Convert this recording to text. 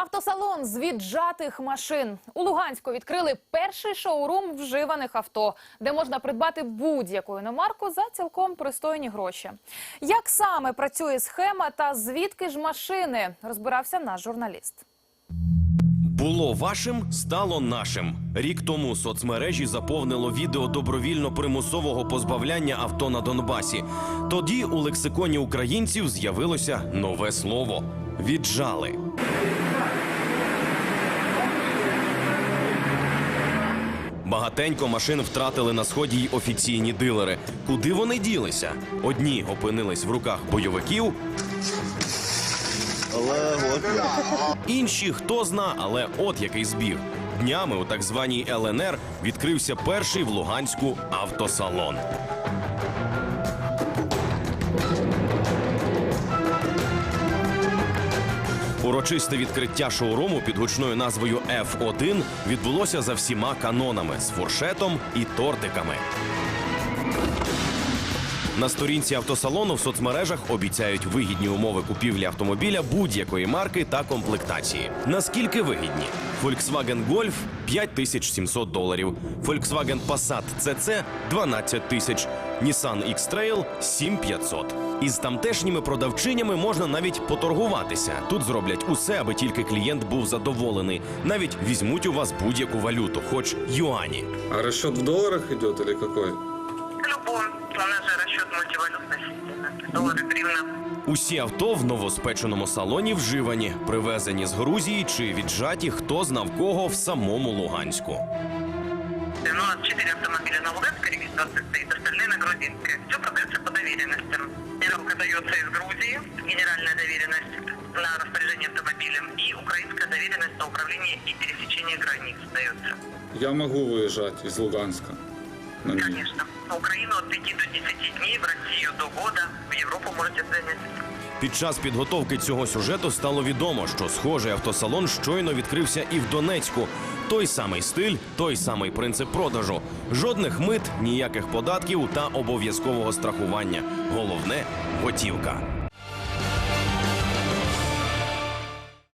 Автосалон з віджатих машин у Луганську відкрили перший шоурум вживаних авто, де можна придбати будь-яку іномарку за цілком пристойні гроші. Як саме працює схема та звідки ж машини, розбирався наш журналіст. Було вашим, стало нашим. Рік тому соцмережі заповнило відео добровільно примусового позбавляння авто на Донбасі. Тоді у лексиконі українців з'явилося нове слово віджали. Багатенько машин втратили на сході й офіційні дилери. Куди вони ділися? Одні опинились в руках бойовиків, Інші хто зна, але от який збіг. Днями у так званій ЛНР відкрився перший в Луганську автосалон. Урочисте відкриття шоуруму під гучною назвою F1 відбулося за всіма канонами з фуршетом і тортиками. На сторінці автосалону в соцмережах обіцяють вигідні умови купівлі автомобіля будь-якої марки та комплектації. Наскільки вигідні? Volkswagen Golf – 5700 доларів, Volkswagen Passat CC – 12 тисяч, Nissan X-Trail – 7500. Із тамтешніми продавчинями можна навіть поторгуватися. Тут зроблять усе, аби тільки клієнт був задоволений. Навіть візьмуть у вас будь-яку валюту, хоч юані. А расчет в долларах идет или какой? В любом. У нас же расчет мультивалютной системы. Доллары, гривна. Усі авто в новоспеченому салоні вживані, привезені з Грузії чи віджаті хто знав кого в самому Луганську. Ну, у нас 4 автомобиля на Луганской регистрации стоит, остальные на Грузинской. Все продается по доверенностям. Мировка дается из Грузии, генеральная доверенность на распоряжение автомобилем и украинская доверенность на управление и пересечение границ дается. Я могу выезжать из Луганска. ней. Конечно. Украину от 5 до 10 дней, в Россию до года, в Европу можете занять. Під час підготовки цього сюжету стало відомо, що схожий автосалон щойно відкрився і в Донецьку. Той самий стиль, той самий принцип продажу. Жодних мит, ніяких податків та обов'язкового страхування. Головне готівка.